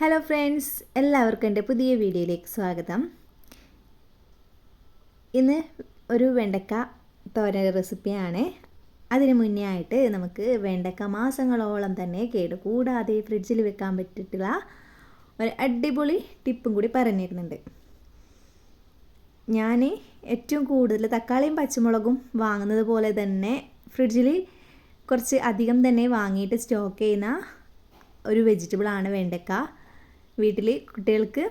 Hello friends എല്ലാവർക്കും എന്റെ പുതിയ വീഡിയോയിലേക്ക് സ്വാഗതം. ഇന്ന് ഒരു വെണ്ടക്ക തോരൻ റെസിപ്പിയാണ്. അതിന് മുന്നേ ആയിട്ട് നമുക്ക് വെണ്ടക്ക മാസങ്ങളോളം തന്നെ കേട് കൂടാതെ ഫ്രിഡ്ജിൽ വെക്കാൻ പറ്റിയിട്ടുള്ള ഒരു അടിപൊളി ടിപ്പും കൂടി പറഞ്ഞിരുന്നുണ്ട്. ഞാൻ ഏറ്റവും കൂടുതൽ തക്കാളിയും പച്ചമുളകും വാങ്ങുന്നത് പോലെ തന്നെ ഫ്രിഡ്ജിൽ കുറച്ച് അധികം തന്നെ വാങ്ങിയിട്ട് സ്റ്റോക്ക് ചെയ്യുന്ന ഒരു വെജിറ്റബിളാണ് വെണ്ടക്ക. വീട്ടിൽ കുട്ടികൾക്ക്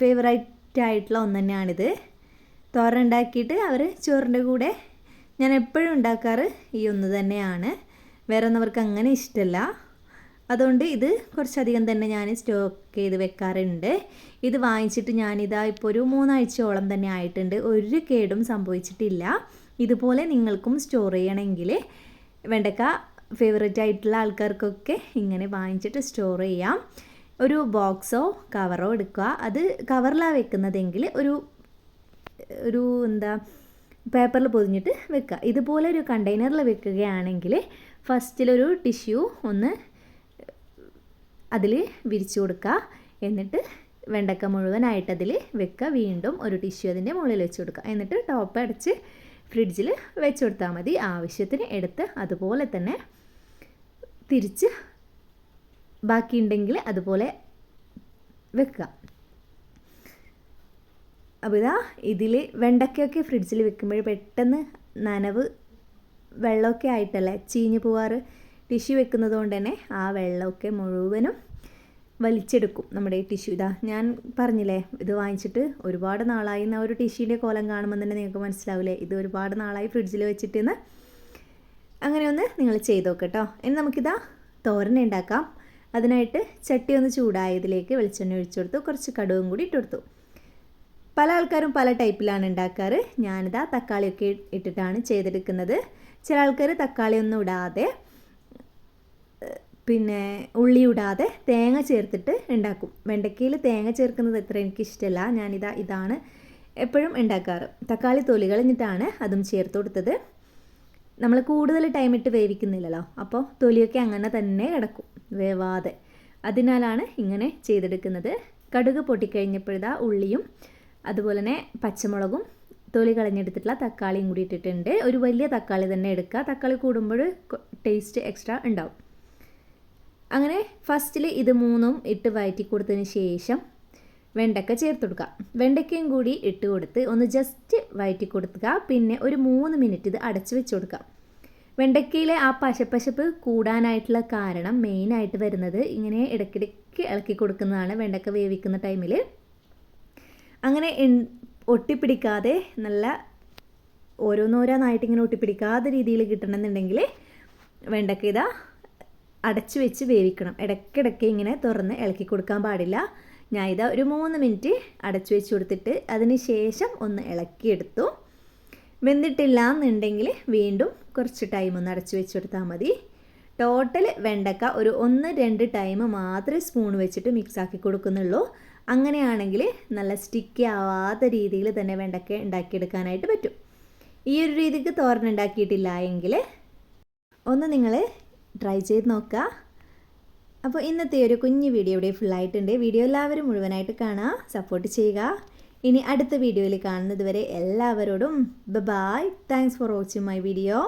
ഫേവറേറ്റ് ആയിട്ടുള്ള ഒന്ന് തന്നെയാണിത് തോര ഉണ്ടാക്കിയിട്ട് അവർ ചോറിന്റെ കൂടെ ഞാൻ എപ്പോഴും ഉണ്ടാക്കാറ് ഈ ഒന്ന് തന്നെയാണ്. വേറെ ഒന്നവർക്ക് അങ്ങനെ ഇഷ്ടമല്ല അതുകൊണ്ട് ഇത് കുറച്ചധികം തന്നെ ഞാൻ സ്റ്റോക്ക് ചെയ്ത് വെക്കാറുണ്ട്. ഇത് വാങ്ങിച്ചിട്ട് ഞാനിതാ ഇപ്പോൾ ഒരു മൂന്നാഴ്ചയോളം തന്നെ ആയിട്ടുണ്ട്. ഒരു കേടും സംഭവിച്ചിട്ടില്ല. ഇതുപോലെ നിങ്ങൾക്കും സ്റ്റോർ ചെയ്യണമെങ്കിൽ വേണ്ടക്ക ഫേവറേറ്റ് ആയിട്ടുള്ള ആൾക്കാർക്കൊക്കെ ഇങ്ങനെ വാങ്ങിച്ചിട്ട് സ്റ്റോർ ചെയ്യാം. ഒരു ബോക്സോ കവറോ എടുക്കുക. അത് കവറിലാണ് വെക്കുന്നതെങ്കിൽ ഒരു ഒരു എന്താ പേപ്പറിൽ പൊതിഞ്ഞിട്ട് വെക്കുക. ഇതുപോലെ ഒരു കണ്ടെയ്നറിൽ വെക്കുകയാണെങ്കിൽ ഫസ്റ്റിലൊരു ടിഷ്യൂ ഒന്ന് അതിൽ വിരിച്ചു കൊടുക്കുക. എന്നിട്ട് വെണ്ടക്ക മുഴുവനായിട്ട് അതിൽ വെക്കുക. വീണ്ടും ഒരു ടിഷ്യൂ അതിന്റെ മുകളിൽ വെച്ച് കൊടുക്കുക. എന്നിട്ട് ടോപ്പ് അടച്ച് ഫ്രിഡ്ജിൽ വെച്ച് കൊടുത്താൽ മതി. ആവശ്യത്തിന് എടുത്ത് അതുപോലെ തന്നെ തിരിച്ച് ബാക്കിയുണ്ടെങ്കിൽ അതുപോലെ വെക്കുക. അപ്പോൾ ഇതാ ഇതിൽ വെണ്ടയ്ക്കൊക്കെ ഫ്രിഡ്ജിൽ വെക്കുമ്പോൾ പെട്ടെന്ന് നനവ് വെള്ളമൊക്കെ ആയിട്ടല്ലേ ചീഞ്ഞു പോവാറ്? ടിഷ്യു വെക്കുന്നത് കൊണ്ട് തന്നെ ആ വെള്ളമൊക്കെ മുഴുവനും വലിച്ചെടുക്കും നമ്മുടെ ഈ ടിഷ്യൂ. ഇതാ ഞാൻ പറഞ്ഞില്ലേ ഇത് വാങ്ങിച്ചിട്ട് ഒരുപാട് നാളായി ആ ഒരു ടിഷ്യൂന്റെ കോലം കാണുമ്പോൾ തന്നെ നിങ്ങൾക്ക് മനസ്സിലാവില്ലേ? ഇത് ഒരുപാട് നാളായി ഫ്രിഡ്ജിൽ വെച്ചിട്ട് അങ്ങനെ ഒന്ന് നിങ്ങൾ ചെയ്ത് നോക്കട്ടോ ഇനി നമുക്കിതാ തോരൻ ഉണ്ടാക്കാം. അതിനായിട്ട് ചട്ടി ഒന്ന് ചൂടായതിലേക്ക് വെളിച്ചെണ്ണ ഒഴിച്ചു കൊടുത്തു. കുറച്ച് കടുവും കൂടി ഇട്ട് കൊടുത്തു. പല ആൾക്കാരും പല ടൈപ്പിലാണ് ഉണ്ടാക്കാറ്. ഞാനിതാ തക്കാളിയൊക്കെ ഇട്ടിട്ടാണ് ചെയ്തെടുക്കുന്നത്. ചില ആൾക്കാർ തക്കാളിയൊന്നും ഇടാതെ പിന്നെ ഉള്ളി ഇടാതെ തേങ്ങ ചേർത്തിട്ട് ഉണ്ടാക്കും. വെണ്ടയ്ക്കയിൽ തേങ്ങ ചേർക്കുന്നത് എത്ര എനിക്കിഷ്ടമല്ല ഞാനിതാ ഇതാണ് എപ്പോഴും ഉണ്ടാക്കാറ്. തക്കാളി തൊലി കളഞ്ഞിട്ടാണ് അതും ചേർത്ത് കൊടുത്തത്. നമ്മൾ കൂടുതൽ ടൈം ഇട്ട് വേവിക്കുന്നില്ലല്ലോ. അപ്പോൾ തൊലിയൊക്കെ അങ്ങനെ തന്നെ കിടക്കും. വേവാതെ. അതിനാലാണ് ഇങ്ങനെ ചെയ്തെടുക്കുന്നത്. കടുക് പൊട്ടിക്കഴിഞ്ഞപ്പോഴതാ ഉള്ളിയും അതുപോലെ തന്നെ പച്ചമുളകും തൊലി കളഞ്ഞെടുത്തിട്ടുള്ള തക്കാളിയും കൂടി ഇട്ടിട്ടുണ്ട്. ഒരു വലിയ തക്കാളി തന്നെ എടുക്കുക. തക്കാളി കൂടുമ്പോൾ ടേസ്റ്റ് എക്സ്ട്രാ ഉണ്ടാവും. അങ്ങനെ ഫസ്റ്റിൽ ഇത് മൂന്നും ഇട്ട് വയറ്റി കൊടുത്തതിന് ശേഷം വെണ്ടക്ക ചേർത്ത് കൊടുക്കുക. വെണ്ടയ്ക്കയും കൂടി ഇട്ട് കൊടുത്ത് ഒന്ന് ജസ്റ്റ് വയറ്റി കൊടുക്കുക. പിന്നെ ഒരു മൂന്ന് മിനിറ്റ് ഇത് അടച്ച് വെച്ച് കൊടുക്കുക. വെണ്ടയ്ക്കയിലെ ആ പശപ്പശപ്പ് കൂടാനായിട്ടുള്ള കാരണം മെയിനായിട്ട് വരുന്നത് ഇങ്ങനെ ഇടയ്ക്കിടയ്ക്ക് ഇളക്കി കൊടുക്കുന്നതാണ് വെണ്ടക്ക വേവിക്കുന്ന ടൈമിൽ അങ്ങനെ ഒട്ടിപ്പിടിക്കാതെ നല്ല ഓരോന്നോരോന്നായിട്ട് ഇങ്ങനെ ഒട്ടിപ്പിടിക്കാത്ത രീതിയിൽ കിട്ടണമെന്നുണ്ടെങ്കിൽ വെണ്ടക്ക ഇതാ അടച്ചു വെച്ച് വേവിക്കണം. ഇടയ്ക്കിടയ്ക്ക് ഇങ്ങനെ തുറന്ന് ഇളക്കി കൊടുക്കാൻ പാടില്ല. ഞാൻ ഇതാ ഒരു മൂന്ന് മിനിറ്റ് അടച്ചു വെച്ച് കൊടുത്തിട്ട് അതിന് ശേഷം ഒന്ന് ഇളക്കിയെടുത്തു. വെന്തിട്ടില്ല എന്നുണ്ടെങ്കിൽ വീണ്ടും കുറച്ച് ടൈം ഒന്ന് അടച്ചു വെച്ച് കൊടുത്താൽ മതി. ടോട്ടൽ വെണ്ടക്ക ഒരു ഒന്ന് രണ്ട് ടൈം മാത്രമേ സ്പൂൺ വെച്ചിട്ട് മിക്സ് ആക്കി കൊടുക്കുന്നുള്ളൂ. അങ്ങനെയാണെങ്കിൽ നല്ല സ്റ്റിക്കി ആവാത്ത രീതിയിൽ തന്നെ വെണ്ടക്ക ഉണ്ടാക്കിയെടുക്കാനായിട്ട് പറ്റും. ഈ ഒരു രീതിക്ക് തോരൻ ഉണ്ടാക്കിയിട്ടില്ല എങ്കിൽ ഒന്ന് നിങ്ങൾ ട്രൈ ചെയ്ത് നോക്കുക അപ്പോൾ ഇന്നത്തെ ഒരു കുഞ്ഞു വീഡിയോ ഇവിടെ ഫുള്ളായിട്ടുണ്ട് വീഡിയോ എല്ലാവരും മുഴുവനായിട്ട് കാണുക സപ്പോർട്ട് ചെയ്യുക. ഇനി അടുത്ത വീഡിയോയിൽ കാണുന്നത് വരെ എല്ലാവരോടും ബ bye thanks for watching my video